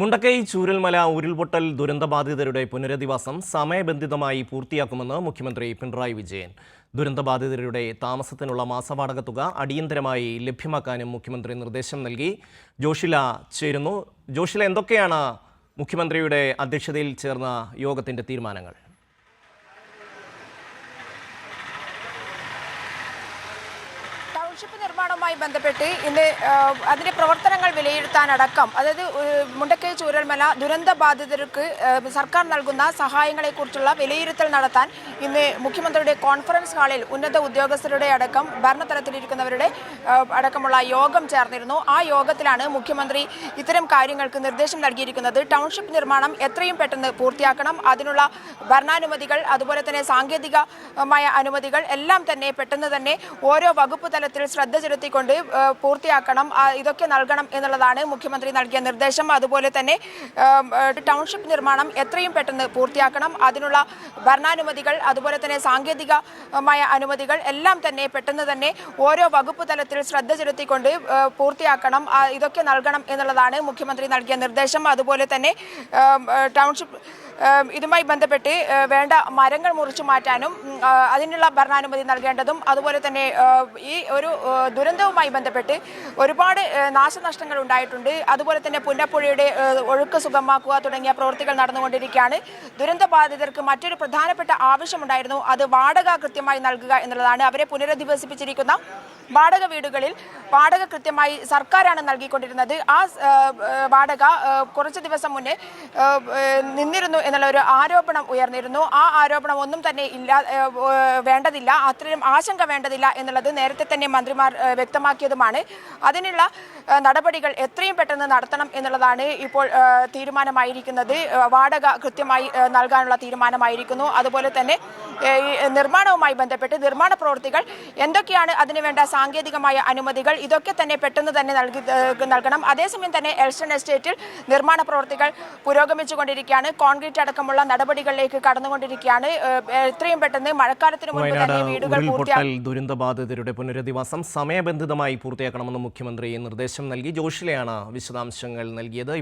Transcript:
മുണ്ടക്കൈ ചൂരൽമല ഉരുൾപൊട്ടൽ ദുരന്തബാധിതരുടെ പുനരധിവാസം സമയബന്ധിതമായി പൂർത്തിയാക്കുമെന്ന് മുഖ്യമന്ത്രി പിണറായി വിജയൻ. ദുരന്തബാധിതരുടെ താമസത്തിനുള്ള മാസവാടക തുക അടിയന്തരമായി ലഭ്യമാക്കാനും മുഖ്യമന്ത്രി നിർദ്ദേശം നൽകി. ജോഷില ചേരുന്നു. ജോഷില എന്തൊക്കെയാണ് മുഖ്യമന്ത്രിയുടെ അധ്യക്ഷതയിൽ ചേർന്ന യോഗത്തിന്റെ തീരുമാനങ്ങൾ? ടൗൺഷിപ്പ് നിർമ്മാണവുമായി ബന്ധപ്പെട്ട് ഇന്ന് അതിന്റെ പ്രവർത്തനങ്ങൾ വിലയിരുത്താനടക്കം അതായത് മുണ്ടക്കൈ ചൂരൽമല ദുരന്ത ബാധിതർക്ക് സർക്കാർ നൽകുന്ന സഹായങ്ങളെക്കുറിച്ചുള്ള വിലയിരുത്തൽ നടത്താൻ ഇന്ന് മുഖ്യമന്ത്രിയുടെ കോൺഫറൻസ് ഹാളിൽ ഉന്നത ഉദ്യോഗസ്ഥരുടെ അടക്കം ഭരണതലത്തിലിരിക്കുന്നവരുടെ അടക്കമുള്ള യോഗം ചേർന്നിരുന്നു. ആ യോഗത്തിലാണ് മുഖ്യമന്ത്രി ഇത്തരം കാര്യങ്ങൾക്ക് നിർദ്ദേശം നൽകിയിരിക്കുന്നത്. ടൗൺഷിപ്പ് നിർമ്മാണം എത്രയും പെട്ടെന്ന് പൂർത്തിയാക്കണം. അതിനുള്ള ഭരണാനുമതികൾ അതുപോലെ തന്നെ സാങ്കേതികമായ അനുമതികൾ എല്ലാം തന്നെ പെട്ടെന്ന് തന്നെ ഓരോ വകുപ്പ് തലത്തിൽ ശ്രദ്ധ ചെലുത്തിക്കൊണ്ട് പൂർത്തിയാക്കണം ഇതൊക്കെ നൽകണം എന്നുള്ളതാണ് മുഖ്യമന്ത്രി നൽകിയ നിർദ്ദേശം. അതുപോലെ തന്നെ ടൗൺഷിപ്പ് നിർമ്മാണം എത്രയും പെട്ടെന്ന് പൂർത്തിയാക്കണം. അതിനുള്ള ഭരണാനുമതികൾ അതുപോലെ തന്നെ സാങ്കേതികമായ അനുമതികൾ എല്ലാം തന്നെ പെട്ടെന്ന് തന്നെ ഓരോ വകുപ്പ് തലത്തിൽ ശ്രദ്ധ ചെലുത്തിക്കൊണ്ട് പൂർത്തിയാക്കണം ഇതൊക്കെ നൽകണം എന്നുള്ളതാണ് മുഖ്യമന്ത്രി നൽകിയ നിർദ്ദേശം. അതുപോലെ തന്നെ ടൗൺഷിപ്പ് ഇതുമായി ബന്ധപ്പെട്ട് വേണ്ട മരങ്ങൾ മുറിച്ചു മാറ്റാനും അതിനുള്ള ഭരണാനുമതി നൽകേണ്ടതും അതുപോലെ തന്നെ ഈ ഒരു ദുരന്തവുമായി ബന്ധപ്പെട്ട് ഒരുപാട് നാശനഷ്ടങ്ങൾ ഉണ്ടായിട്ടുണ്ട്. അതുപോലെ തന്നെ പുന്നപ്പുഴയുടെ ഒഴുക്ക് സുഗമമാക്കുക തുടങ്ങിയ പ്രവൃത്തികൾ നടന്നുകൊണ്ടിരിക്കുകയാണ്. ദുരന്ത ബാധിതർക്ക് മറ്റൊരു പ്രധാനപ്പെട്ട ആവശ്യമുണ്ടായിരുന്നു. അത് വാടക കൃത്യമായി നൽകുക എന്നുള്ളതാണ്. അവരെ പുനരധിവസിപ്പിച്ചിരിക്കുന്ന വാടക വീടുകളിൽ വാടക കൃത്യമായി സർക്കാരാണ് നൽകിക്കൊണ്ടിരുന്നത്. ആ വാടക കുറച്ച് ദിവസം മുന്നേ നിന്നിരുന്നു എന്നുള്ള ഒരു ആരോപണം ഉയർന്നിരുന്നു. ആ ആരോപണം ഒന്നും തന്നെ ഇല്ല വേണ്ടതില്ല അത്രയും ആശങ്ക വേണ്ടതില്ല എന്നുള്ളത് നേരത്തെ തന്നെ മന്ത്രിമാർ വ്യക്തമാക്കിയതുമാണ്. അതിനുള്ള നടപടികൾ എത്രയും പെട്ടെന്ന് നടത്തണം എന്നുള്ളതാണ് ഇപ്പോൾ തീരുമാനമായിരിക്കുന്നത്. വാടക കൃത്യമായി നൽകാനുള്ള തീരുമാനമായിരിക്കുന്നു. അതുപോലെ തന്നെ നിർമ്മാണവുമായി ബന്ധപ്പെട്ട് നിർമ്മാണ പ്രവൃത്തികൾ എന്തൊക്കെയാണ് അതിനുവേണ്ട സാങ്കേതികമായ അനുമതികൾ ഇതൊക്കെ തന്നെ പെട്ടെന്ന് തന്നെ നൽകി നൽകണം. അതേസമയം തന്നെ എൽസ്റ്റൺ എസ്റ്റേറ്റിൽ നിർമ്മാണ പ്രവൃത്തികൾ പുരോഗമിച്ചുകൊണ്ടിരിക്കുകയാണ്. കോൺക്രീറ്റ് അടക്കമുള്ള നടപടികളിലേക്ക് കടന്നുകൊണ്ടിരിക്കുകയാണ്. എത്രയും പെട്ടെന്ന് മഴക്കാലത്തിന് മുൻപ് വയനാട് തന്നെ വീടുകൾ പൂർത്തിയാൽ ദുരന്തബാധിതരുടെ പുനരധിവാസം സമയബന്ധിതമായി പൂർത്തിയാക്കണമെന്ന് മുഖ്യമന്ത്രി നിർദ്ദേശം നൽകി. ജോഷിലെയാണ് വിശദാംശങ്ങൾ നൽകിയത്.